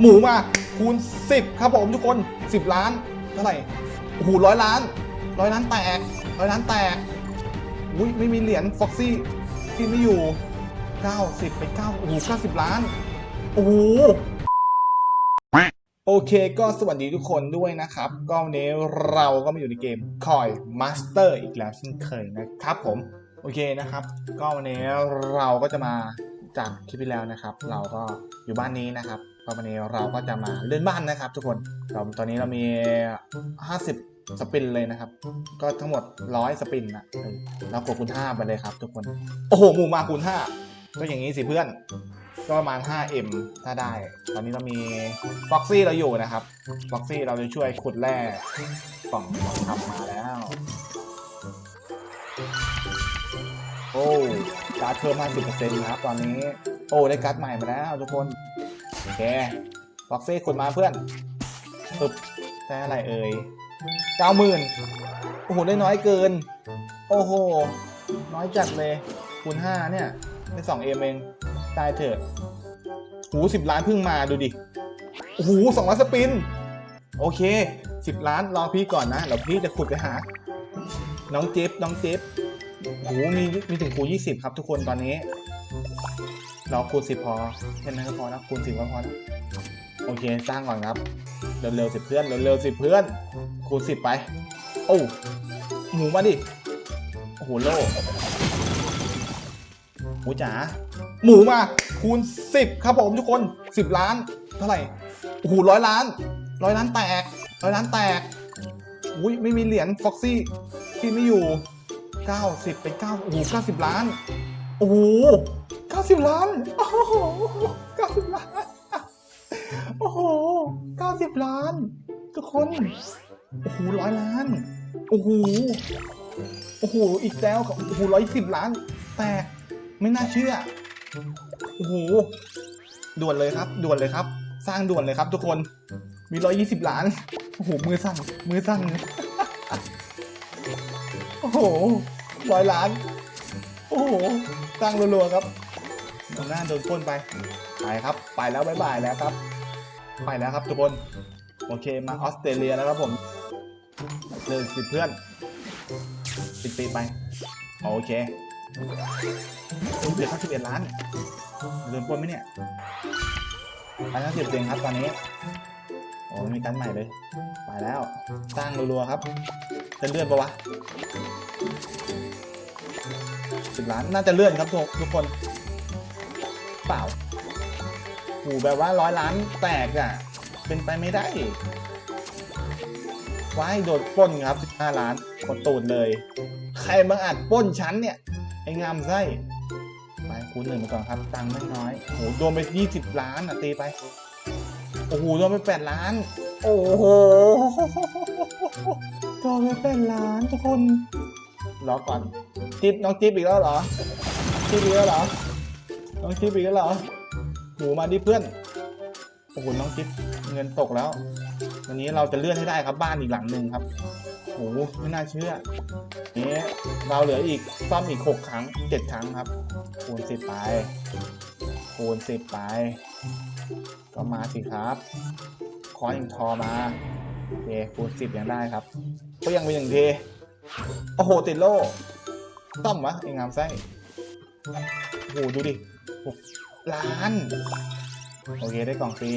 หมูมาคูณ 10 ครับผมทุกคน 10 ล้านเท่าไหร่โอ้โหร้อยล้านร้อยล้านแตกร้อยล้านแตกอุ้ยไม่มีเหรียญฟ็อกซี่ที่ไม่อยู่ 90 ไป9โอ้โห90 ล้านโอ้โหโอเคก็สวัสดีทุกคนด้วยนะครับ ก็วันนี้เราก็มาอยู่ในเกม Coin Master อีกแล้วเช่นเคยนะครับผม โอเคนะครับ ก็วันนี้เราก็จะมาจากคลิปที่แล้วนะครับ เราก็อยู่บ้านนี้นะครับ ก็วันนี้เราก็จะมาเลื่อนบ้านนะครับ ทุกคนเราตอนนี้เรามี 50 สปินเลยนะครับ ก็ทั้งหมด 100 สปินนะเรากดคูณ5ไปเลยครับ ทุกคน โอ้โหหมู่มาคูณ5ก็อย่างนี้สิเพื่อน ก็ประมาณ 5M ถ้าได้ ตอนนี้เรามี Foxy เราอยู่นะครับ Foxy เราจะช่วยขุดแร่กล่องทองคำมาแล้ว โอ้การ์ดเพิ่ม 50%นะครับตอนนี้ โอ้ได้การ์ดใหม่มาแล้วทุกคน โอเค Foxy ขุดมาเพื่อนปึ๊บได้อะไรเอ่ย90,000โอ้โห ได้น้อยเกิน โอ้โห น้อยจัดเลย คูณ5เนี่ย ได้ 2M เอเองได้เถอะหูสิบล้านเพิ่งมาดูดิ โอ้โหสองล้านสปิน โอเคสิบล้านรอพี่ก่อนนะ เดี๋ยวพี่จะขุดไปหา น้องเจฟน้องเจฟโอ้โหมีมีถึงคูยี่สิบครับทุกคนตอนนี้ รอคูณสิบพอแค่นั้นก็พอนะคูณสิบก็พอนะโอเคสร้างก่อนครับเร็วๆสิเพื่อนเร็วๆสิเพื่อน คูณสิบไป โอ้หมูมาดิโอ้โหโล่หมูจ๋าหมูมาคูณ10ครับผมทุกคน10ล้าน เท่าไหร่โอ้โหร้อยล้านร้อยล้านแตกร้อยล้านแตกอุ้ยไม่มีเหรียญฟ็อกซี่ที่ไม่อยู่90ไป9โอ้โห90ล้านโอ้โห 90 ล้าน โอ้โห 90 ล้าน โอ้โห 90 ล้าน ทุกคน โอ้โหร้อยล้าน โอ้โห โอ้โห อีกแล้วครับโอ้โหร้อยสิบล้าน แตก ไม่น่าเชื่อ โอ้โห ด่วนเลยครับ ด่วนเลยครับ สร้างด่วนเลยครับ ทุกคน มีร้อยยี่สิบล้าน โอ้โห มือสั่น มือสั่น โอ้โหร้อยล้าน โอ้โหสร้างรัวๆครับ ตรงหน้าโดนพ่นไป ไปครับ ไปแล้วบายบายแล้วครับ ไปแล้วครับทุกคน โอเคมาออสเตรเลียแล้วครับผมเลยสิเพื่อนปิดปีไป โอเคเหลือทั้งสิบเอ็ดล้านโดนปล้นไหมเนี่ยไปทั้งสิบเองครับตอนนี้ โอ้มีกันใหม่เลย ไปแล้ว สร้างรัวๆครับ จะเลื่อนปะวะสิบล้าน น่าจะเลื่อนครับทุกทุกคน เปล่าหูแบบว่าร้อยล้านแตกอะ เป็นไปไม่ได้ว้ายโดดป้นครับ15ล้านกดตูดเลย ใครบังอาจป้นชั้นเนี่ย ไอ้งามไส้ไปคูณหนึ่งไปก่อนครับ ตังค์ไม่น้อยโอ้โหโดนไป 20 ล้านอะตีไป โอ้โหโดนไป 8 ล้าน โอ้โหโดนไป 8 ล้านทุกคน รอก่อน จิ๊บน้องจิ๊บอีกแล้วเหรอ จิ๊บอีกแล้วเหรอ น้องจิ๊บอีกแล้วเหรอหมูมาดิเพื่อนโอ้โหน้องจิ๊บเงินตกแล้ว วันนี้เราจะเลื่อนให้ได้ครับบ้านอีกหลังหนึ่งครับโอ้โหไม่น่าเชื่อนี้เราเหลืออีกซ่อมอีกหกครั้งเจ็ดครั้งครับ คูณสิบไป คูณสิบไป ก็มาสิครับคออยยังทอมาโอเคคูณสิบยังได้ครับ ก็ยังมีหนึ่งทีโอ้โหติดโล่ซ่อมวะไอ้งามไส้โอ้โหดูดิ หกล้าน โอเคได้กล่องฟรี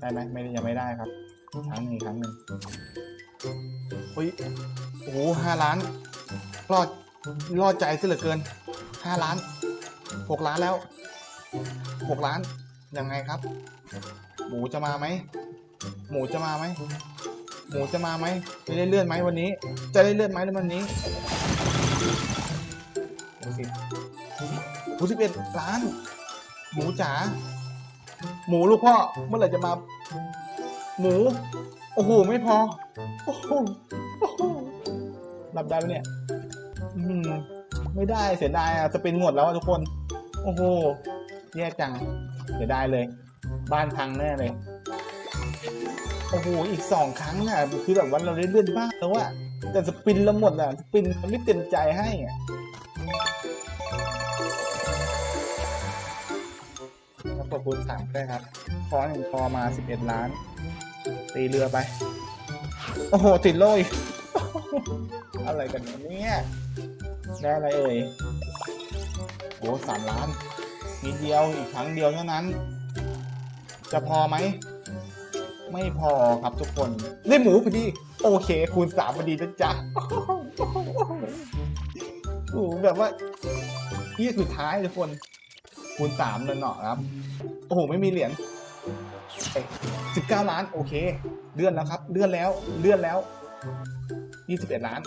ได้ไหมไม่ได้ยังไม่ได้ครับครั้งหนึ่งครั้งหนึ่งเฮ้ยโอ้โหห้าล้านรอดรอดใจซะเหลือเกินห้าล้านหกล้านแล้วหกล้านยังไงครับ หมูจะมาไหมหมูจะมาไหมหมูจะมาไหมจะได้เลื่อนไหมวันนี้ จะได้เลื่อนไหมในวันนี้หกสิบหก สิบเอ็ดล้าน หมูจ๋า หมูลูกพ่อ เมื่อไหร่จะมา หมู โอ้โห ไม่พอ โอ้โหโอ้โหรับได้ไหมเนี่ย อืม ไม่ได้เสียดายอะสปินหมดแล้วทุกคน โอ้โห แย่จัง เสียดายเลย บ้านพังแน่เลย โอ้โห อีกสองครั้งอะ คือแบบว่าเราได้เลื่อนบ้านแล้วอะแต่สปินเราหมดอะ สปินมันไม่เต็มใจให้อะ สกดคูณสามได้ครับ คอหนึ่งคอมาสิบเอ็ดล้าน ตีเรือไป โอ้โห ติดโลยอะไรกันเนี่ยได้อะไรเอ่ย โอ้สามล้านนิดเดียวอีกครั้งเดียวเท่านั้น จะพอไหม ไม่พอครับทุกคน ได้หมูพอดี โอเค คูณสามพอดีนะจ๊ะโอ้โหแบบว่าที่สุดท้ายทุกคน คูณสามเลยเนาะครับ โอ้โห ไม่มีเหรียญสิบเก้าล้าน โอเค เลื่อนแล้วครับ เลื่อนแล้ว เลื่อนแล้วยี่สิบเอ็ดล้าน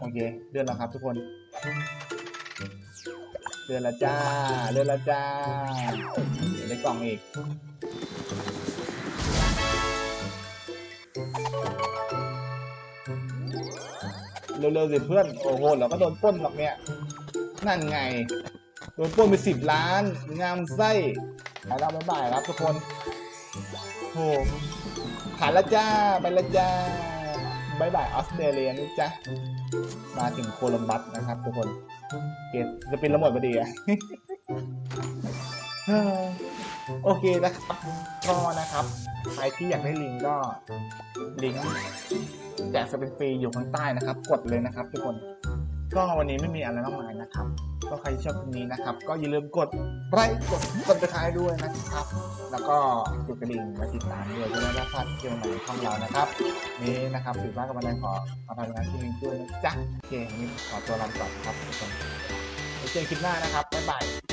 โอเค เลื่อนแล้วครับทุกคน เลื่อนล้วจ้า เลื่อนล้วจ้าเดี๋ยวได้กล่องอีกเร็วๆสิเพื่อน โอ้โหเราก็โดนป้นหรอกเนี่ย นั่นไง โดนปล้นไปสิบล้าน งามไส้ไปแล้วบ๊ายบายครับทุกคนโอ้ผ่านแล้วจ้า ไปแล้วจ้าบ๊ายบายออสเตรเลียนะจ๊ะ มาถึงโคลัมบัสนะครับทุกคนเกตจะเป็นระหมดพอดีอะเฮ้อโอเคนะครับ ก็นะครับ ใครที่อยากได้ลิงก์ก็ลิงก์แจกสเปนฟรีอยู่ข้างใต้นะครับ กดเลยนะครับทุกคน ก็วันนี้ไม่มีอะไรมากมายนะครับ ก็ใครชอบคลิปนี้นะครับ ก็อย่าลืมกดไลค์กดติดตามด้วยนะครับ แล้วก็กดกระดิ่งมาติดตามด้วยจะได้ไม่พลาดเที่ยวใหม่ของเรานะครับ นี่นะครับถือว่ากับวันนี้ขอขอทำงานที่นี้ด้วยนะจ๊ะโอเควันนี้ขอตัวลาไปก่อนครับทุกคนไว้เจอกันคลิปหน้านะครับบ๊ายบาย